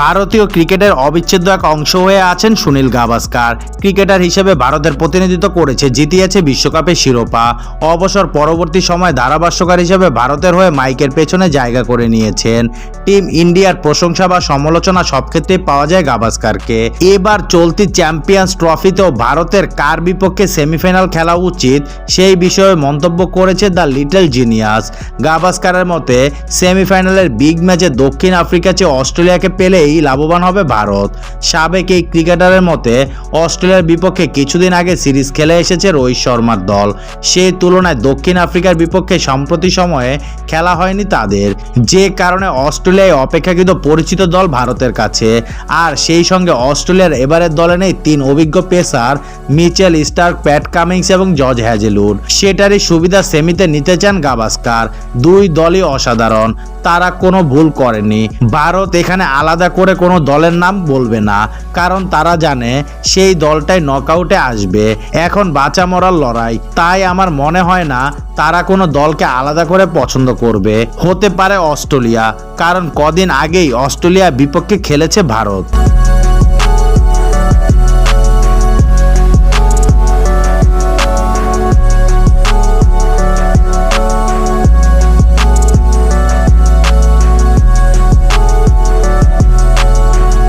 ভারতীয় ক্রিকেটের অবিচ্ছেদ্য এক অংশ হয়ে আছেন সুনীল গাভাস্কার। ক্রিকেটার হিসেবে ভারতের প্রতিনিধিত্ব করেছে, জিতিয়েছে বিশ্বকাপের শিরোপা। অবসর পরবর্তী সময় ধারাভাষ্যকার হিসেবে ভারতের হয়ে মাইকের পেছনে জায়গা করে নিয়েছেন। টিম ইন্ডিয়ার প্রশংসা বা সমালোচনা সব ক্ষেত্রেই পাওয়া যায় গাভাস্কারকে। এবার চলতি চ্যাম্পিয়ন্স ট্রফিতেও ভারতের কার বিপক্ষে সেমিফাইনাল খেলা উচিত, সেই বিষয়ে মন্তব্য করেছে দ্য লিটল জিনিয়াস। গাভাস্কারের মতে, সেমিফাইনালের বিগ ম্যাচে দক্ষিণ আফ্রিকা চেয়ে অস্ট্রেলিয়াকে পেলেই লাভবান হবে ভারত। সাবেক এই ক্রিকেটারের মতে, অস্ট্রেলিয়ার বিপক্ষে কিছুদিন আগে সিরিজ খেলে এসেছে রোহিত শর্মার দল। সেই তুলনায় দক্ষিণ আফ্রিকার বিপক্ষে সম্প্রতি সময়ে খেলা হয়নি তাদের। যে কারণে অস্ট্রেলিয়ায় অপেক্ষাকৃত পরিচিত দল ভারতের কাছে। আর সেই সঙ্গে অস্ট্রেলিয়ার এবারের দলে নেই তিন অভিজ্ঞ pacer Mitchell Starc, Pat Cummins এবং জর্জ হ্যাজেলুড সেটারই সুবিধা সেমিতে নিতে চান গাভাস্কার। দুই দলই অসাধারণ, তারা কোনো ভুল করেনি। ভারত এখানে আলাদা করে কোনো দলের নাম বলবে না, কারণ তারা জানে সেই দলটাই নকআউটে আসবে। এখন বাঁচা মরার লড়াই, তাই আমার মনে হয় না তারা কোনো দলকে আলাদা করে পছন্দ করবে। হতে পারে অস্ট্রেলিয়া, কারণ কদিন আগেই অস্ট্রেলিয়া বিপক্ষে খেলেছে ভারত।